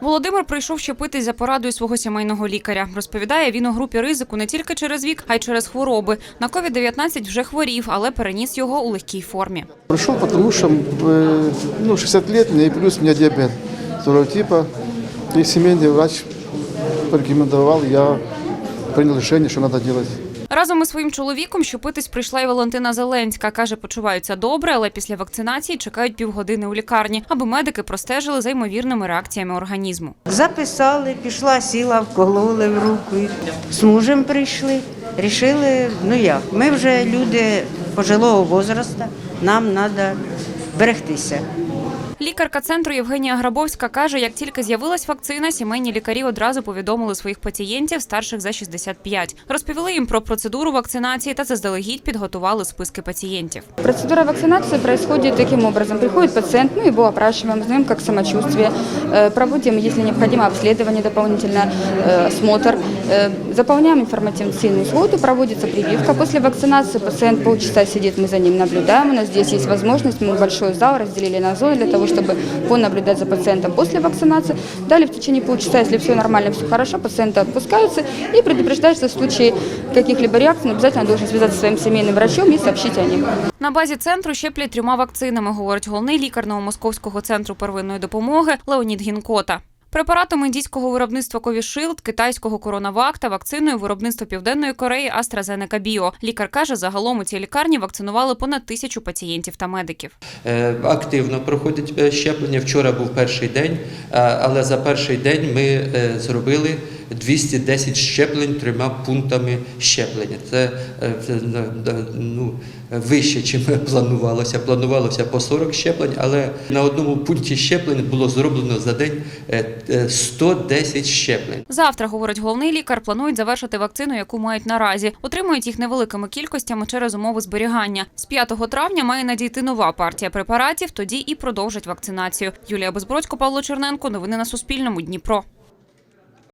Володимир прийшов щепитись за порадою свого сімейного лікаря. Розповідає, він у групі ризику не тільки через вік, а й через хвороби. На COVID-19 вже хворів, але переніс його у легкій формі. Пришел, потому что э, ну, 60 лет мне и плюс у меня диабет второго типа. И семейный врач порекомендовал, я принял решение, что надо делать. Разом із своїм чоловіком щепитись прийшла і Валентина Зеленська. Каже, почуваються добре, але після вакцинації чекають півгодини у лікарні, аби медики простежили за ймовірними реакціями організму. Записали, пішла, сіла, вкололи в руку. З мужем прийшли. Рішили, ну як, ми вже люди пожилого возрасту, нам треба берегтися. Лікарка центру Євгенія Грабовська каже, як тільки з'явилась вакцина, сімейні лікарі одразу повідомили своїх пацієнтів старших за 65. Розповіли їм про процедуру вакцинації та заздалегідь підготували списки пацієнтів. Процедура вакцинации происходит таким образом. Приходит пациент, мы его опрашиваем, знаем, как самочувствие, э, проводим, если необходимо, обследование дополнительно, э, осмотр, э, заполняем информационную сводку, проводится прививка. После вакцинации пациент полчаса сидит, мы за ним наблюдаем. У нас здесь есть возможность, мы большой зал разделили на зоны для того, чтобы понаблюдать за пациентом после вакцинации. Далее в течение полчаса, если все нормально, все хорошо, пациенты отпускаются и предупреждается в случае каких-либо реакций, он обязательно должен связаться со своим семейным врачом и сообщить о них. На базі центру щеплять трьома вакцинами, говорить головний лікар Новомосковського центру первинної допомоги Леонід Гінкота. Препаратом індійського виробництва Ковішилд, китайського коронавак та вакциною виробництва Південної Кореї AstraZeneca Bio. Лікар каже, загалом у цій лікарні вакцинували понад тисячу пацієнтів та медиків. Е, Активно проходить е, щеплення. Вчора був перший день, е, але за перший день ми зробили 210 щеплень трьома пунктами щеплення. Це е, ну, вище, чим планувалося. Планувалося по 40 щеплень, але на одному пункті щеплень було зроблено за день е, е, 110 щеплень. Завтра, говорить головний лікар, планують завершити вакцину, яку мають наразі. Отримують їх невеликими кількостями через умови зберігання. З 5 травня має надійти нова партія препаратів. Тоді і продовжать вакцинацію. Юлія Безбродько, Павло Черненко. Новини на Суспільному. Дніпро.